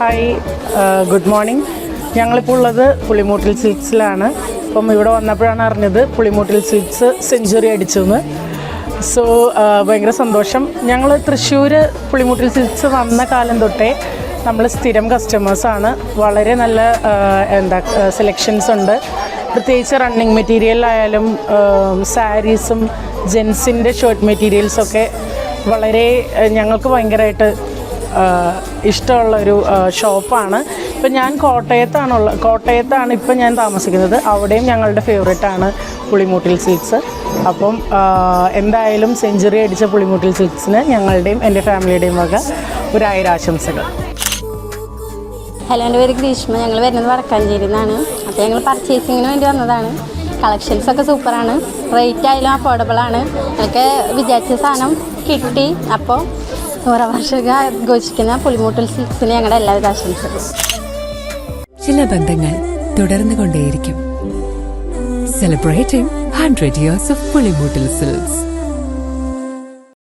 Hi good morning. ഞങ്ങളിപ്പോൾ ഉള്ളത് പുളിമൂട്ടിൽ സിൽക്സിലാണ് അപ്പം ഇവിടെ വന്നപ്പോഴാണ് അറിഞ്ഞത് പുളിമൂട്ടിൽ സിൽക്സ് സെഞ്ചുറി അടിച്ചെന്ന്. സോ ഭയങ്കര സന്തോഷം. ഞങ്ങൾ തൃശ്ശൂർ പുളിമൂട്ടിൽ സിൽക്സ് വന്ന കാലം തൊട്ടേ നമ്മൾ സ്ഥിരം കസ്റ്റമേഴ്സാണ് വളരെ നല്ല എന്താ സെലക്ഷൻസ് ഉണ്ട്. പ്രത്യേകിച്ച് റണ്ണിങ് മെറ്റീരിയലായാലും സാരീസും ജെൻസിന്റെ ഷർട്ട് മെറ്റീരിയൽസൊക്കെ വളരെ ഞങ്ങൾക്ക് ഭയങ്കരമായിട്ട് ഇഷ്ടമുള്ള ഒരു ഷോപ്പാണ്. ഇപ്പം ഞാൻ കോട്ടയത്താണുള്ള കോട്ടയത്താണ് ഇപ്പം ഞാൻ താമസിക്കുന്നത്. അവിടെയും ഞങ്ങളുടെ ഫേവറേറ്റ് ആണ് പുളിമൂട്ടിൽ സിൽക്സ് അപ്പം എന്തായാലും സെഞ്ചുറി അടിച്ച പുളിമൂട്ടിൽ സിൽക്സിന് ഞങ്ങളുടെയും എന്റെ ഫാമിലിയുടെയും വക ഒരായിരം ആശംസകൾ ഹലോ എന്റെ പേര് ഗ്രീഷ്മ. ഞങ്ങൾ വരുന്നത് വടക്കാഞ്ചേരി നിന്നാണ് അപ്പോൾ ഞങ്ങൾ പർച്ചേസിങ്ങിന് വേണ്ടി വന്നതാണ്. കളക്ഷൻസ് ഒക്കെ സൂപ്പറാണ്. റേറ്റ് ആയാലും അഫോർഡബിൾ ആണ്. ഞങ്ങൾക്ക് വിചാരിച്ച സാധനം കിട്ടി. അപ്പോൾ ചില ബന്ധങ്ങൾ തുടർന്നു കൊണ്ടേയിരിക്കും. Celebrating hundred years of Pulimoottil silks